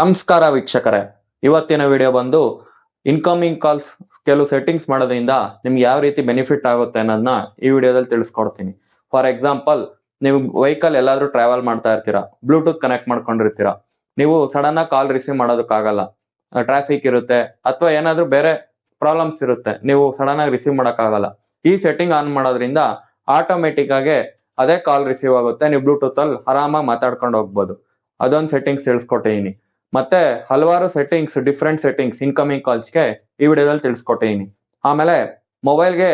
ನಮಸ್ಕಾರ ವೀಕ್ಷಕರೇ. ಇವತ್ತಿನ ವಿಡಿಯೋ ಬಂದು ಇನ್ಕಮಿಂಗ್ ಕಾಲ್ಸ್ ಕೆಲವು ಸೆಟ್ಟಿಂಗ್ಸ್ ಮಾಡೋದ್ರಿಂದ ನಿಮ್ಗೆ ಯಾವ ರೀತಿ ಬೆನಿಫಿಟ್ ಆಗುತ್ತೆ ಅನ್ನೋದನ್ನ ಈ ವಿಡಿಯೋದಲ್ಲಿ ತಿಳಿಸ್ಕೊಡ್ತೀನಿ. ಫಾರ್ ಎಕ್ಸಾಂಪಲ್ ನೀವು ವೆಹಿಕಲ್ ಎಲ್ಲಾದ್ರೂ ಟ್ರಾವೆಲ್ ಮಾಡ್ತಾ ಇರ್ತೀರಾ ಬ್ಲೂಟೂತ್ ಕನೆಕ್ಟ್ ಮಾಡ್ಕೊಂಡಿರ್ತೀರಾ, ನೀವು ಸಡನ್ ಆಗಿ ಕಾಲ್ ರಿಸೀವ್ ಮಾಡೋದಕ್ಕಾಗಲ್ಲ ಟ್ರಾಫಿಕ್ ಇರುತ್ತೆ, ಅಥವಾ ಏನಾದ್ರೂ ಬೇರೆ ಪ್ರಾಬ್ಲಮ್ಸ್ ಇರುತ್ತೆ, ನೀವು ಸಡನ್ ಆಗಿ ರಿಸೀವ್ ಮಾಡೋಕ್ಕಾಗಲ್ಲ, ಈ ಸೆಟ್ಟಿಂಗ್ ಆನ್ ಮಾಡೋದ್ರಿಂದ ಆಟೋಮೆಟಿಕ್ ಆಗಿ ಅದೇ ಕಾಲ್ ರಿಸೀವ್ ಆಗುತ್ತೆ, ನೀವು ಬ್ಲೂಟೂತ್ ಅಲ್ಲಿ ಆರಾಮಾಗಿ ಮಾತಾಡ್ಕೊಂಡು ಹೋಗ್ಬೋದು. ಅದೊಂದು ಸೆಟ್ಟಿಂಗ್ಸ್ ತಿಳಿಸ್ಕೊಟ್ಟಿದ್ದೀನಿ ಮತ್ತೆ ಹಲವಾರು ಸೆಟ್ಟಿಂಗ್ಸ್ ಡಿಫ್ರೆಂಟ್ ಸೆಟ್ಟಿಂಗ್ಸ್ ಇನ್ಕಮಿಂಗ್ ಕಾಲ್ಸ್ಗೆ ಈ ವಿಡಿಯೋದಲ್ಲಿ ತಿಳಿಸ್ಕೊಟ್ಟಿದ್ದೀನಿ ಆಮೇಲೆ ಮೊಬೈಲ್ಗೆ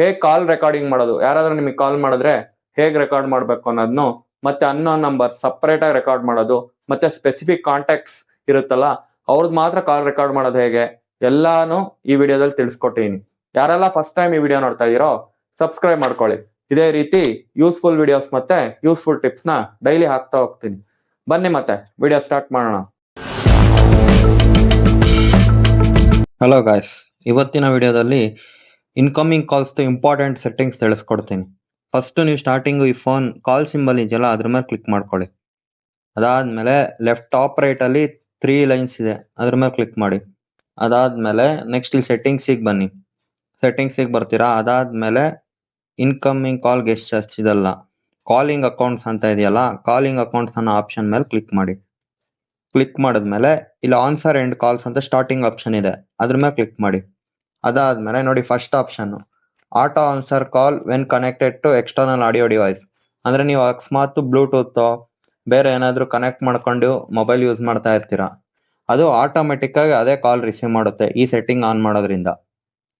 ಹೇಗ್ ಕಾಲ್ ರೆಕಾರ್ಡಿಂಗ್ ಮಾಡೋದು? ಯಾರಾದ್ರೂ ನಿಮಗೆ ಕಾಲ್ ಮಾಡಿದ್ರೆ ಹೇಗ್ ರೆಕಾರ್ಡ್ ಮಾಡ್ಬೇಕು ಅನ್ನೋದನ್ನು ಮತ್ತೆ ಅನ್ನೋನ್ ನಂಬರ್ ಸಪ್ರೇಟ್ ಆಗಿ ರೆಕಾರ್ಡ್ ಮಾಡೋದು, ಮತ್ತೆ ಸ್ಪೆಸಿಫಿಕ್ ಕಾಂಟ್ಯಾಕ್ಟ್ಸ್ ಇರುತ್ತಲ್ಲ ಅವ್ರದ್ದು ಮಾತ್ರ ಕಾಲ್ ರೆಕಾರ್ಡ್ ಮಾಡೋದು ಹೇಗೆ? ಎಲ್ಲಾನು ಈ ವಿಡಿಯೋದಲ್ಲಿ ತಿಳಿಸ್ಕೊಟ್ಟಿದ್ದೀನಿ ಯಾರೆಲ್ಲ ಫಸ್ಟ್ ಟೈಮ್ ಈ ವಿಡಿಯೋ ನೋಡ್ತಾ ಇದೀರೋ ಸಬ್ಸ್ಕ್ರೈಬ್ ಮಾಡ್ಕೊಳ್ಳಿ. ಇದೇ ರೀತಿ ಯೂಸ್ಫುಲ್ ವಿಡಿಯೋಸ್ ಮತ್ತೆ ಯೂಸ್ಫುಲ್ ಟಿಪ್ಸ್ನ ಡೈಲಿ ಹಾಕ್ತಾ ಹೋಗ್ತೀನಿ. ಬನ್ನಿ ಮತ್ತೆ, ವಿಡಿಯೋ ಸ್ಟಾರ್ಟ್ ಮಾಡೋಣ. ಹಲೋ ಗಾಯ್ಸ್ ಇವತ್ತಿನ ವಿಡಿಯೋದಲ್ಲಿ ಇನ್ಕಮಿಂಗ್ ಕಾಲ್ಸ್ ಇಂಪಾರ್ಟೆಂಟ್ ಸೆಟ್ಟಿಂಗ್ಸ್ ತಿಳಿಸ್ಕೊಡ್ತೀನಿ. ಫಸ್ಟ್ ನೀವು ಸ್ಟಾರ್ಟಿಂಗ್ ಈ ಫೋನ್ ಕಾಲ್ ಸಿಂಬಲ್ ಇದೆಯಲ್ಲ, ಅದ್ರ ಮೇಲೆ ಕ್ಲಿಕ್ ಮಾಡ್ಕೊಳ್ಳಿ. ಅದಾದಮೇಲೆ ಲೆಫ್ಟ್ ಟಾಪ್ ರೈಟ್ ಅಲ್ಲಿ ತ್ರೀ ಲೈನ್ಸ್ ಇದೆ, ಅದ್ರ ಮೇಲೆ ಕ್ಲಿಕ್ ಮಾಡಿ. ಅದಾದಮೇಲೆ ನೆಕ್ಸ್ಟ್ ಇಲ್ಲಿ ಸೆಟ್ಟಿಂಗ್ಸಿಗೆ ಬನ್ನಿ. ಸೆಟ್ಟಿಂಗ್ಸಿಗೆ ಬರ್ತೀರಾ? ಅದಾದಮೇಲೆ ಇನ್ಕಮಿಂಗ್ ಕಾಲ್ ಚಾರ್ಜ್ ಇದಲ್ಲ. ಕಾಲಿಂಗ್ ಅಕೌಂಟ್ಸ್ ಅಂತ ಇದೆಯಲ್ಲ ಕಾಲಿಂಗ್ ಅಕೌಂಟ್ಸ್ ಅನ್ನೋ ಆಪ್ಷನ್ ಮೇಲೆ ಕ್ಲಿಕ್ ಮಾಡಿ. ಕ್ಲಿಕ್ ಮಾಡಿದ್ಮೇಲೆ ಇಲ್ಲಿ ಆನ್ಸರ್ ಎಂಡ್ ಕಾಲ್ಸ್ ಅಂತ ಸ್ಟಾರ್ಟಿಂಗ್ ಆಪ್ಷನ್ ಇದೆ. ಅದ್ರ ಮೇಲೆ ಕ್ಲಿಕ್ ಮಾಡಿ. ಅದಾದ್ಮೇಲೆ ನೋಡಿ first option auto answer call when connected to external audio device ಅಂದ್ರೆ ನೀವು ಅಕಸ್ಮಾತ್ ಬ್ಲೂಟೂತ್ ಬೇರೆ ಏನಾದ್ರು ಕನೆಕ್ಟ್ ಮಾಡ್ಕೊಂಡು ಮೊಬೈಲ್ ಯೂಸ್ ಮಾಡ್ತಾ ಇರ್ತೀರಾ. ಅದು ಆಟೋಮೆಟಿಕ್ ಆಗಿ ಅದೇ ಕಾಲ್ ರಿಸೀವ್ ಮಾಡುತ್ತೆ ಈ ಸೆಟ್ಟಿಂಗ್ ಆನ್ ಮಾಡೋದ್ರಿಂದ.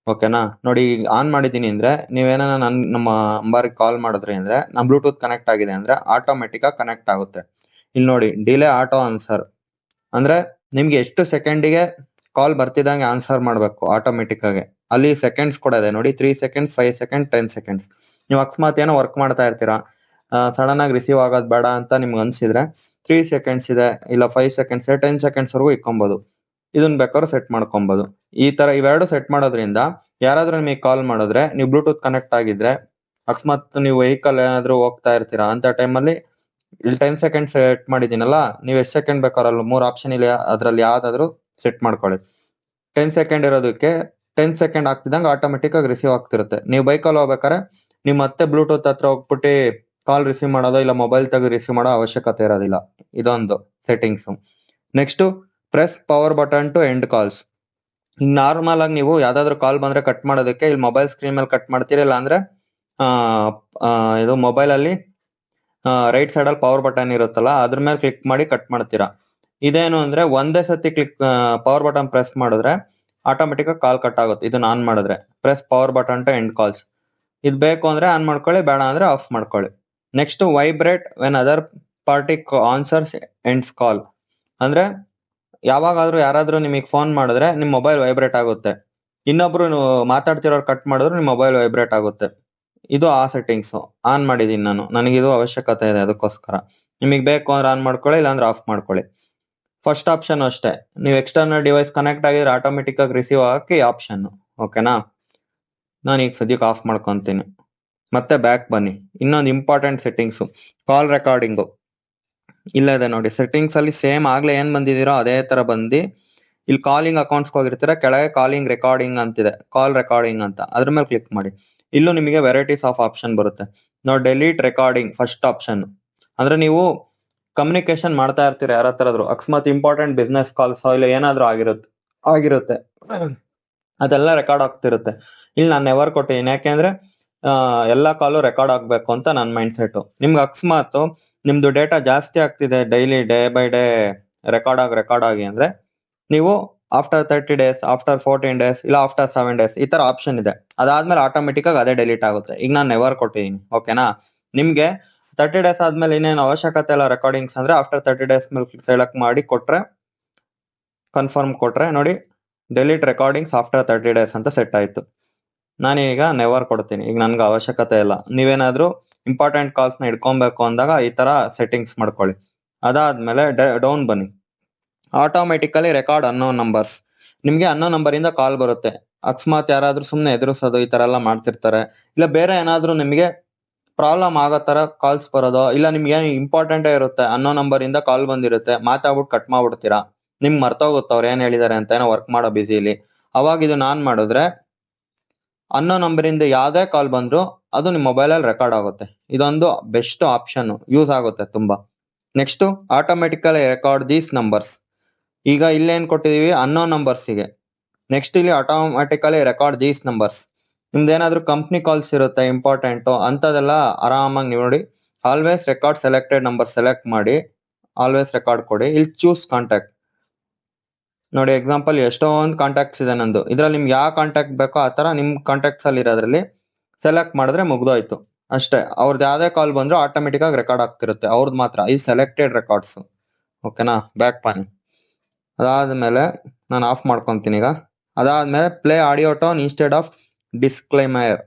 ಓಕೆನಾ ನೋಡಿ ಆನ್ ಮಾಡಿದ್ದೀನಿ ಅಂದ್ರೆ ನೀವೇನ ನನ್ನ ನಮ್ಮ ನಂಬರ್ಗೆ ಕಾಲ್ ಮಾಡಿದ್ರಿ ಅಂದ್ರೆ ನಮ್ಮ ಬ್ಲೂಟೂತ್ ಕನೆಕ್ಟ್ ಆಗಿದೆ ಅಂದ್ರೆ ಆಟೋಮೆಟಿಕ್ ಆಗಿ ಕನೆಕ್ಟ್ ಆಗುತ್ತೆ. ಇಲ್ಲಿ ನೋಡಿ ಡಿಲೇ ಆಟೋ ಆನ್ಸರ್ ಅಂದ್ರೆ ನಿಮ್ಗೆ ಎಷ್ಟು ಸೆಕೆಂಡಿಗೆ ಕಾಲ್ ಬರ್ತಿದಂಗೆ ಆನ್ಸರ್ ಮಾಡಬೇಕು ಆಟೋಮೆಟಿಕ್ ಆಗಿ. ಅಲ್ಲಿ ಸೆಕೆಂಡ್ಸ್ ಕೂಡ ಇದೆ. ನೋಡಿ three seconds five second ten seconds ನೀವು ಅಕಸ್ಮಾತ್ ಏನೋ ವರ್ಕ್ ಮಾಡ್ತಾ ಇರ್ತೀರಾ. ಸಡನ್ ಆಗಿ ರಿಸೀವ್ ಆಗೋದು ಬೇಡ ಅಂತ ನಿಮ್ಗೆ ಅನ್ಸಿದ್ರೆ ತ್ರೀ ಸೆಕೆಂಡ್ಸ್ ಇದೆ, ಇಲ್ಲ ಫೈವ್ ಸೆಕೆಂಡ್ಸ್ ಟೆನ್ ಸೆಕೆಂಡ್ಸ್ ವರೆಗೂ ಇಕ್ಕೊಬಹುದು ಇದನ್ನ ಬೇಕಾದ್ರೂ ಸೆಟ್ ಮಾಡ್ಕೊಬೋದು. ಈ ತರ ಇವೆರಡು ಸೆಟ್ ಮಾಡೋದ್ರಿಂದ ಯಾರಾದ್ರೂ ನಿಮಗೆ ಕಾಲ್ ಮಾಡಿದ್ರೆ, ನೀವು ಬ್ಲೂಟೂತ್ ಕನೆಕ್ಟ್ ಆಗಿದ್ರೆ, ಅಕಸ್ಮಾತ್ ನೀವು ವೆಹಿಕಲ್ ಏನಾದ್ರು ಹೋಗ್ತಾ ಇರ್ತೀರಾ ಅಂತ ಟೈಮಲ್ಲಿ ಇಲ್ಲಿ ಟೆನ್ ಸೆಕೆಂಡ್ ಸೆಟ್ ಮಾಡಿದೀನಲ್ಲ ನೀವು ಎಷ್ಟು ಸೆಕೆಂಡ್ ಬೇಕಾರಲ್ಲ ಮೂರು ಆಪ್ಷನ್ ಇಲ್ಲ, ಅದ್ರಲ್ಲಿ ಯಾವ್ದಾದ್ರು ಸೆಟ್ ಮಾಡ್ಕೊಳ್ಳಿ. ಟೆನ್ ಸೆಕೆಂಡ್ ಇರೋದಕ್ಕೆ ಟೆನ್ ಸೆಕೆಂಡ್ ಆಗ್ತಿದಂಗೆ ಆಟೋಮೆಟಿಕ್ ಆಗಿ ರಿಸೀವ್ ಆಗ್ತಿರುತ್ತೆ. ನೀವು ಬೈಕಲ್ಲಿ ಹೋಗ್ಬೇಕಾರೆ ನೀವು ಮತ್ತೆ ಬ್ಲೂಟೂತ್ ಹತ್ರ ಹೋಗ್ಬಿಟ್ಟು ಕಾಲ್ ರಿಸೀವ್ ಮಾಡೋದು ಇಲ್ಲ ಮೊಬೈಲ್ ತೆಗೆದು ರಿಸೀವ್ ಮಾಡೋ ಅವಶ್ಯಕತೆ ಇರೋದಿಲ್ಲ. ಇದೊಂದು settings next press power button to end calls ಈಗ ನಾರ್ಮಲ್ ಆಗಿ ನೀವು ಯಾವ್ದಾದ್ರು ಕಾಲ್ ಬಂದ್ರೆ ಕಟ್ ಮಾಡೋದಕ್ಕೆ, ಇಲ್ಲಿ ಮೊಬೈಲ್ ಸ್ಕ್ರೀನ್ ಮೇಲೆ ಕಟ್ ಮಾಡ್ತೀರಿ ಇಲ್ಲ ಅಂದ್ರೆ ಇದು ಮೊಬೈಲ್ ಅಲ್ಲಿ ರೈಟ್ ಸೈಡ್ ಅಲ್ಲಿ ಪವರ್ ಬಟನ್ ಇರುತ್ತಲ್ಲ, ಅದ್ರ ಮೇಲೆ ಕ್ಲಿಕ್ ಮಾಡಿ ಕಟ್ ಮಾಡ್ತೀರಾ. ಇದೇನು ಅಂದ್ರೆ ಒಂದೇ ಸತಿ ಕ್ಲಿಕ್ ಪವರ್ ಬಟನ್ ಪ್ರೆಸ್ ಮಾಡಿದ್ರೆ ಆಟೋಮೆಟಿಕ್ ಆಗಿ ಕಾಲ್ ಕಟ್ ಆಗುತ್ತೆ. ಇದನ್ನ ಆನ್ ಮಾಡಿದ್ರೆ. Press power button to end calls ಇದು ಬೇಕು ಅಂದ್ರೆ ಆನ್ ಮಾಡ್ಕೊಳ್ಳಿ, ಬೇಡ ಅಂದ್ರೆ ಆಫ್ ಮಾಡ್ಕೊಳ್ಳಿ. Next vibrate when other party answers ends call ಅಂದ್ರೆ ಯಾವಾಗಾದ್ರೂ ಯಾರಾದ್ರೂ ನಿಮಗೆ ಫೋನ್ ಮಾಡಿದ್ರೆ ನಿಮ್ಮ ಮೊಬೈಲ್ ವೈಬ್ರೇಟ್ ಆಗುತ್ತೆ. ಇನ್ನೊಬ್ರು ಮಾತಾಡ್ತಿರೋರು ಕಟ್ ಮಾಡಿದ್ರು ನಿಮ್ಮ ಮೊಬೈಲ್ ವೈಬ್ರೇಟ್ ಆಗುತ್ತೆ. ಇದು ಆ ಸೆಟ್ಟಿಂಗ್ಸ್ ಆನ್ ಮಾಡಿದೀನಿ ನಾನು. ನನಗಿದು ಅವಶ್ಯಕತೆ ಇದೆ ಅದಕ್ಕೋಸ್ಕರ. ನಿಮಗೆ ಬೇಕು ಅಂದ್ರೆ ಆನ್ ಮಾಡ್ಕೊಳ್ಳಿ, ಇಲ್ಲಾಂದ್ರೆ ಆಫ್ ಮಾಡ್ಕೊಳ್ಳಿ. ಫಸ್ಟ್ ಆಪ್ಷನ್ ಅಷ್ಟೇ. ನೀವು ಎಕ್ಸ್ಟರ್ನಲ್ ಡಿವೈಸ್ ಕನೆಕ್ಟ್ ಆಗಿದ್ರೆ ಆಟೋಮೆಟಿಕ್ ಆಗಿ ರಿಸೀವ್ ಆಗಕ್ಕೆ ಈ ಆಪ್ಷನ್ ಓಕೆನಾ ನಾನು ಈಗ ಸದ್ಯಕ್ಕೆ ಆಫ್ ಮಾಡ್ಕೊತೀನಿ. ಮತ್ತೆ ಬ್ಯಾಕ್ ಬನ್ನಿ. ಇನ್ನೊಂದು ಇಂಪಾರ್ಟೆಂಟ್ ಸೆಟ್ಟಿಂಗ್ಸ್ ಕಾಲ್ ರೆಕಾರ್ಡಿಂಗು ಇಲ್ಲ ಇದೆ ನೋಡಿ. ಸೆಟ್ಟಿಂಗ್ಸ್ ಅಲ್ಲಿ ಸೇಮ್ ಆಗ್ಲೇ ಏನ್ ಬಂದಿದ್ದೀರೋ ಅದೇ ತರ ಬಂದು ಇಲ್ಲಿ ಕಾಲಿಂಗ್ ಅಕೌಂಟ್ಸ್ ಹೋಗಿರ್ತೀರ, ಕೆಳಗೆ ಕಾಲಿಂಗ್ ರೆಕಾರ್ಡಿಂಗ್ ಅಂತಿದೆ. ಕಾಲ್ ರೆಕಾರ್ಡಿಂಗ್ ಅಂತ. ಅದ್ರ ಮೇಲೆ ಕ್ಲಿಕ್ ಮಾಡಿ. ಇಲ್ಲೂ ನಿಮಗೆ ವೆರೈಟೀಸ್ ಆಫ್ ಆಪ್ಷನ್ ಬರುತ್ತೆ. ನಾವು ಡೆಲೀಟ್ ರೆಕಾರ್ಡಿಂಗ್ ಫಸ್ಟ್ ಆಪ್ಷನ್ ಅಂದ್ರೆ ನೀವು ಕಮ್ಯುನಿಕೇಶನ್ ಮಾಡ್ತಾ ಇರ್ತೀರ ಯಾರ ಹತ್ರಾದ್ರು ಅಕಸ್ಮಾತ್ ಇಂಪಾರ್ಟೆಂಟ್ ಬಿಸ್ನೆಸ್ ಕಾಲ್ಸ್ ಇಲ್ಲ ಏನಾದ್ರೂ ಆಗಿರುತ್ತೆ ಆಗಿರುತ್ತೆ. ಅದೆಲ್ಲ ರೆಕಾರ್ಡ್ ಆಗ್ತಿರುತ್ತೆ. ಇಲ್ಲಿ ನಾನು ನೆವರ್ ಕೊಟ್ಟಿದ್ದೀನಿ ಯಾಕೆಂದ್ರೆ ಎಲ್ಲ ಕಾಲು ರೆಕಾರ್ಡ್ ಆಗಬೇಕು ಅಂತ ನನ್ನ ಮೈಂಡ್ ಸೆಟ್ ನಿಮ್ಗೆ ಅಕಸ್ಮಾತ್ ನಿಮ್ದು ಡೇಟಾ ಜಾಸ್ತಿ ಆಗ್ತಿದೆ daily day by day record ಆಗಿ ರೆಕಾರ್ಡ್ ಆಗಿ ಅಂದ್ರೆ, ನೀವು after thirty days after fourteen days ಇಲ್ಲ ಆಫ್ಟರ್ ಸೆವೆನ್ ಡೇಸ್ ಈ ಥರ ಆಪ್ಷನ್ ಇದೆ. ಅದಾದ್ಮೇಲೆ ಆಟೋಮೆಟಿಕ್ ಆಗಿ ಅದೇ ಡೆಲೀಟ್ ಆಗುತ್ತೆ. ಈಗ ನಾನು ನೆವರ್ ಕೊಟ್ಟಿದ್ದೀನಿ ಓಕೆನಾ ನಿಮಗೆ ತರ್ಟಿ ಡೇಸ್ ಆದ್ಮೇಲೆ ಇನ್ನೇನು ಅವಶ್ಯಕತೆ ಇಲ್ಲ ರೆಕಾರ್ಡಿಂಗ್ಸ್ ಅಂದ್ರೆ ಆಫ್ಟರ್ ತರ್ಟಿ ಡೇಸ್ ಮೇಲೆ ಸೆಲೆಕ್ಟ್ ಮಾಡಿ ಕೊಟ್ರೆ ಕನ್ಫರ್ಮ್ ಕೊಟ್ರೆ, ನೋಡಿ delete recordings after thirty days ಅಂತ ಸೆಟ್ ಆಯಿತು. ನಾನೀಗ ನೆವರ್ ಕೊಡ್ತೀನಿ, ಈಗ ನನ್ಗೆ ಅವಶ್ಯಕತೆ ಇಲ್ಲ. ನೀವೇನಾದರೂ ಇಂಪಾರ್ಟೆಂಟ್ ಕಾಲ್ಸ್ನ ಇಟ್ಕೊಬೇಕು ಅಂದಾಗ ಈ ತರ ಸೆಟ್ಟಿಂಗ್ಸ್ ಮಾಡ್ಕೊಳ್ಳಿ. ಅದಾದ್ಮೇಲೆ ಡೌನ್ ಬನ್ನಿ. ಆಟೋಮೆಟಿಕಲಿ ರೆಕಾರ್ಡ್ ಅನ್ನೋ ನಂಬರ್ಸ್ ನಿಮಗೆ ಅನ್ನೋ ಇಂದ ಕಾಲ್ ಬರುತ್ತೆ. ಅಕಸ್ಮಾತ್ ಯಾರಾದರೂ ಸುಮ್ಮನೆ ಎದುರಿಸೋದು ಈ ಥರ ಎಲ್ಲ ಮಾಡ್ತಿರ್ತಾರೆ. ಇಲ್ಲ ಬೇರೆ ಏನಾದರೂ ನಿಮಗೆ ಪ್ರಾಬ್ಲಮ್ ಆಗೋ ತರ ಕಾಲ್ಸ್ ಬರೋದು, ಇಲ್ಲ ನಿಮ್ಗೆ ಏನು ಇಂಪಾರ್ಟೆಂಟ್ ಇರುತ್ತೆ ಅನ್ನೋ ಇಂದ ಕಾಲ್ ಬಂದಿರುತ್ತೆ ಮಾತಾಡ್ಬಿಟ್ಟು ಕಟ್ ಮಾಡ್ಬಿಡ್ತೀರಾ? ನಿಮ್ಗೆ ಮರ್ತೋಗುತ್ತೆ ಅವ್ರು ಏನು ಹೇಳಿದ್ದಾರೆ ಅಂತ ಏನೋ ವರ್ಕ್ ಮಾಡೋ ಬಿಸಿಲಿ ಅವಾಗ ಇದು ನಾನು ಮಾಡಿದ್ರೆ ಅನ್ನೋ ನಂಬರಿಂದ ಯಾವುದೇ ಕಾಲ್ ಬಂದ್ರು ಅದು ನಿಮ್ಮ ಮೊಬೈಲಲ್ಲಿ ರೆಕಾರ್ಡ್ ಆಗುತ್ತೆ. ಇದೊಂದು ಬೆಸ್ಟ್ ಆಪ್ಷನ್ ಯೂಸ್ ಆಗುತ್ತೆ ತುಂಬಾ. Next automatically record these numbers ಈಗ ಇಲ್ಲೇನ್ ಕೊಟ್ಟಿದೀವಿ? ಅನ್ನೋ ನಂಬರ್ಸಿಗೆ ನೆಕ್ಸ್ಟ್ ಇಲ್ಲಿ ಆಟೋಮ್ಯಾಟಿಕಲಿ ರೆಕಾರ್ಡ್ ದೀಸ್ ನಂಬರ್ಸ್ ನಿಮ್ದು ಏನಾದ್ರು ಕಂಪ್ನಿ ಕಾಲ್ಸ್ ಇರುತ್ತೆ ಇಂಪಾರ್ಟೆಂಟು ಅಂಥದ್ದೆಲ್ಲ ಆರಾಮಾಗಿ ನೀವು ನೋಡಿ. Always record selected number select ಮಾಡಿ ಆಲ್ವೇಸ್ ರೆಕಾರ್ಡ್ ಕೊಡಿ. ಇಲ್ಲಿ ಚೂಸ್ ಕಾಂಟ್ಯಾಕ್ಟ್ ನೋಡಿ ಎಕ್ಸಾಂಪಲ್ ಎಷ್ಟೊಂದು ಕಾಂಟ್ಯಾಕ್ಟ್ಸ್ ಇದೆ ನಂದು. ಇದ್ರಲ್ಲಿ ನಿಮ್ಗೆ ಯಾವ ಕಾಂಟ್ಯಾಕ್ಟ್ ಬೇಕೋ ಆ ಥರ ನಿಮ್ಮ ಕಾಂಟ್ಯಾಕ್ಟ್ಸಲ್ಲಿ ಇರೋದ್ರಲ್ಲಿ ಸೆಲೆಕ್ಟ್ ಮಾಡಿದ್ರೆ ಮುಗ್ದೋಯ್ತು. ಅಷ್ಟೇ. ಅವ್ರದ್ದು ಯಾವುದೇ ಕಾಲ್ ಬಂದರೂ ಆಟೋಮೆಟಿಕ್ ಆಗಿ ರೆಕಾರ್ಡ್ ಆಗ್ತಿರುತ್ತೆ. ಅವ್ರದ್ದು ಮಾತ್ರ. ಈ ಸೆಲೆಕ್ಟೆಡ್ ರೆಕಾರ್ಡ್ಸ್ ಓಕೆನಾ ಬ್ಯಾಕ್ ಪಾನಿ. ಅದಾದ್ಮೇಲೆ ನಾನು ಆಫ್ ಮಾಡ್ಕೊತೀನಿ ಈಗ. ಅದಾದಮೇಲೆ play audio tone instead of disclaimer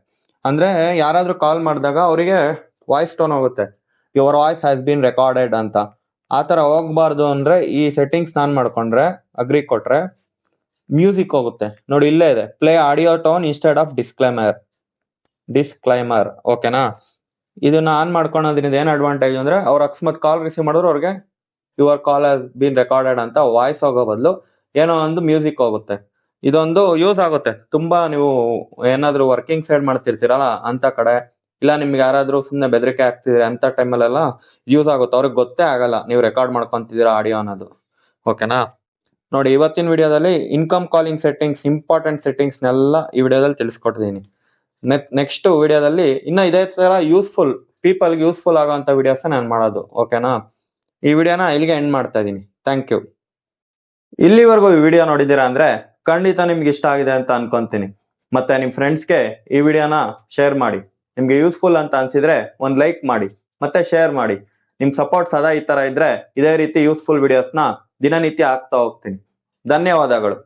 ಅಂದ್ರೆ ಯಾರಾದರೂ ಕಾಲ್ ಮಾಡಿದಾಗ ಅವರಿಗೆ ವಾಯ್ಸ್ ಟೋನ್ ಹೋಗುತ್ತೆ. Your voice has been recorded ಅಂತ. ಆ ಥರ ಹೋಗಬಾರ್ದು ಅಂದ್ರೆ ಈ ಸೆಟ್ಟಿಂಗ್ಸ್ ನಾನು ಮಾಡ್ಕೊಂಡ್ರೆ ಅಗ್ರಿ ಕೊಟ್ಟರೆ ಮ್ಯೂಸಿಕ್ ಹೋಗುತ್ತೆ. ನೋಡಿ ಇಲ್ಲೇ ಇದೆ. Play audio tone instead of disclaimer disclaimer ಓಕೆನಾ ಇದನ್ನ ಆನ್ ಮಾಡ್ಕೊಳೋದ್ರಿಂದ ಏನು ಅಡ್ವಾಂಟೇಜ್ ಅಂದ್ರೆ ಅವ್ರು ಅಕಸ್ಮಾತ್ ಕಾಲ್ ರಿಸೀವ್ ಮಾಡಿದ್ರು ಅವ್ರಿಗೆ your call has been recorded ಅಂತ ವಾಯ್ಸ್ ಹೋಗೋ ಬದಲು ಏನೋ ಒಂದು ಮ್ಯೂಸಿಕ್ ಹೋಗುತ್ತೆ. ಇದೊಂದು ಯೂಸ್ ಆಗುತ್ತೆ. ತುಂಬಾ ನೀವು ಏನಾದ್ರು ವರ್ಕಿಂಗ್ ಸೈಡ್ ಮಾಡ್ತಿರ್ತೀರಲ್ಲ ಅಂತ ಕಡೆ, ಇಲ್ಲ ನಿಮ್ಗೆ ಯಾರಾದ್ರೂ ಸುಮ್ಮನೆ ಬೆದರಿಕೆ ಆಗ್ತಿದ್ರೆ ಅಂತ ಟೈಮಲ್ಲೆಲ್ಲ ಯೂಸ್ ಆಗುತ್ತೆ. ಅವ್ರಿಗೆ ಗೊತ್ತೇ ಆಗಲ್ಲ ನೀವು ರೆಕಾರ್ಡ್ ಮಾಡ್ಕೊಂತಿದ್ದೀರಾ ಆಡಿಯೋ ಅನ್ನೋದು. ಓಕೆನಾ? ನೋಡಿ, ಇವತ್ತಿನ ವಿಡಿಯೋದಲ್ಲಿ ಇನ್ಕಮ್ ಕಾಲಿಂಗ್ ಸೆಟ್ಟಿಂಗ್ಸ್, ಇಂಪಾರ್ಟೆಂಟ್ ಸೆಟ್ಟಿಂಗ್ಸ್ನೆಲ್ಲ ಈ ವಿಡಿಯೋದಲ್ಲಿ ತಿಳಿಸ್ಕೊಡ್ತೀನಿ ನೆಕ್ಸ್ಟ್ ವಿಡಿಯೋದಲ್ಲಿ ಇನ್ನ ಇದೇ ತರ ಯೂಸ್ಫುಲ್, ಪೀಪಲ್ಗೆ ಯೂಸ್ಫುಲ್ ಆಗೋಂಥ ವಿಡಿಯೋಸ್ ನಾನು ಮಾಡೋದು. ಓಕೆನಾ? ಈ ವಿಡಿಯೋನ ಇಲ್ಲಿಗೆ ಎಂಡ್ ಮಾಡ್ತಾ ಇದ್ದೀನಿ. ಥ್ಯಾಂಕ್ ಯು ಇಲ್ಲಿವರೆಗೂ ಈ ವಿಡಿಯೋ ನೋಡಿದ್ದೀರಾ ಅಂದರೆ ಖಂಡಿತ ನಿಮ್ಗೆ ಇಷ್ಟ ಆಗಿದೆ ಅಂತ ಅನ್ಕೊಂತೀನಿ. ಮತ್ತೆ ನಿಮ್ಮ ಫ್ರೆಂಡ್ಸ್ಗೆ ಈ ವಿಡಿಯೋನ ಶೇರ್ ಮಾಡಿ. ನಿಮಗೆ ಯೂಸ್ಫುಲ್ ಅಂತ ಅನ್ಸಿದ್ರೆ ಒಂದು ಲೈಕ್ ಮಾಡಿ. ಮತ್ತೆ ಶೇರ್ ಮಾಡಿ. ನಿಮ್ಮ ಸಪೋರ್ಟ್ ಸದಾ ಈ ತರ ಇದ್ರೆ ಇದೇ ರೀತಿ ಯೂಸ್ಫುಲ್ ವಿಡಿಯೋಸ್ನ ದಿನನಿತ್ಯ ಹಾಕ್ತಾ ಹೋಗ್ತೀನಿ. ಧನ್ಯವಾದಗಳು.